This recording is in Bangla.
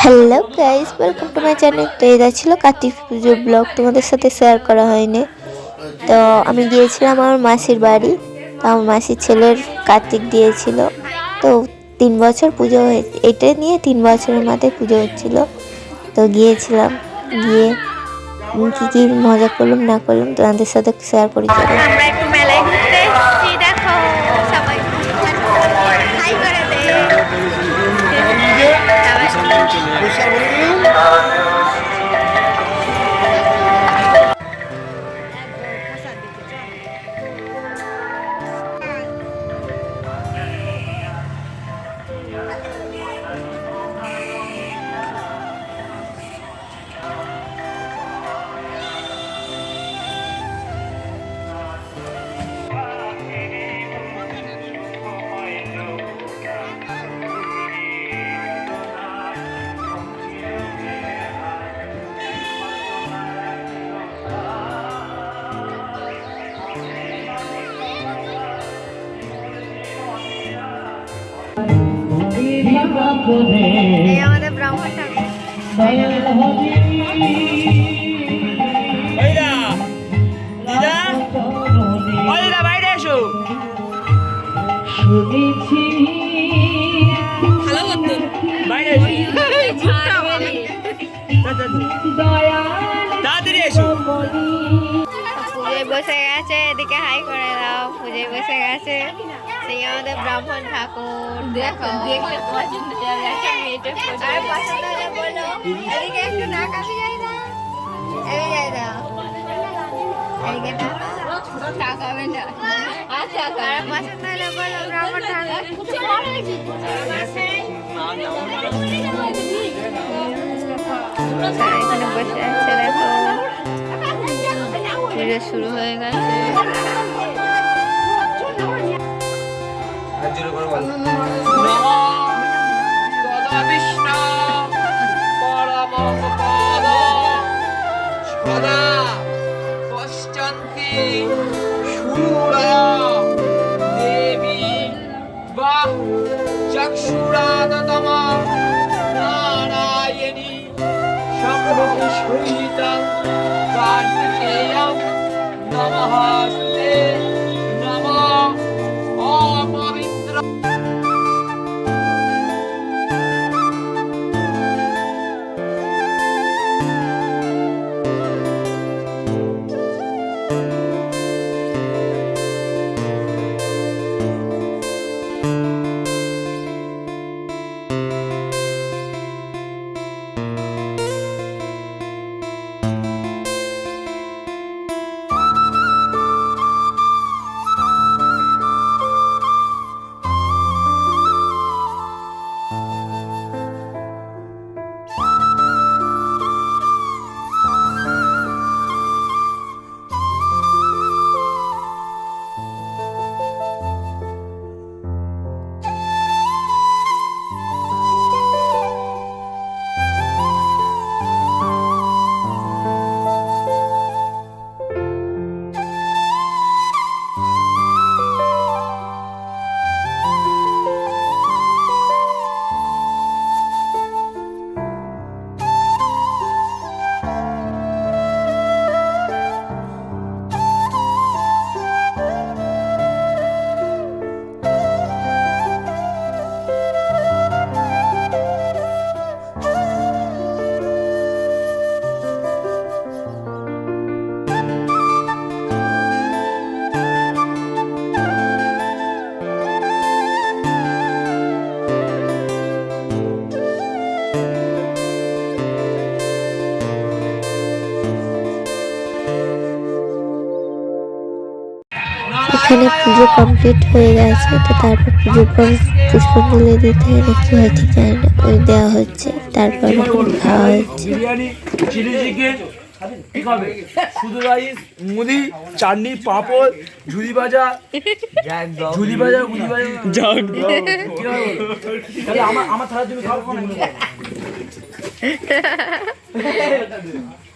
Hello guys welcome to my channel তো এটা ছিল কার্তিক পুজোর ব্লগ তোমাদের সাথে শেয়ার করা হয়নি। তো আমি গিয়েছিলাম আমার মাসির বাড়ি। তো আমার মাসির ছেলের কার্তিক দিয়েছিল। তো তিন বছর পুজো হয়ে, এটা নিয়ে তিন বছরের মাথায় পুজো হচ্ছিল। তো গিয়েছিলাম, গিয়ে কী কি মজা করলাম, না করলাম, তোমাদের সাথে শেয়ার করি। এই তাড়াতাড়ি এসো পুজোয় বসে গেছে এদিকে হাই করে দাও পুজোয় বসে গেছে সেই আমাদের ব্রাহ্মণ ঠাকুর দেখো দেখলে পছন্দ আর পছন্দ হলে বলো এদিকে একটু না? কাছে যাই না? এদিকে যাই দাও এদিকে তাকাবে না আচ্ছা আর পছন্দ হলে বলো ব্রাহ্মণ ঠাকুর। এখানে বসে আছে দেখো। শুরু হয়ে গেছে। you. এখানে পুজো কমপ্লিট হয়ে গেছে তো তারপর পুজো পর পুষ্পাঞ্জলি দিতে হয় না কি হয় ঠিক জানি না ওই দেওয়া হচ্ছে তারপর খাওয়া হচ্ছে। শুধু রাইস মুড়ি চাটনি পাঁপড় ঝুরি ভাজা ঝুরি ভাজা ভাজা আমার আমার খাও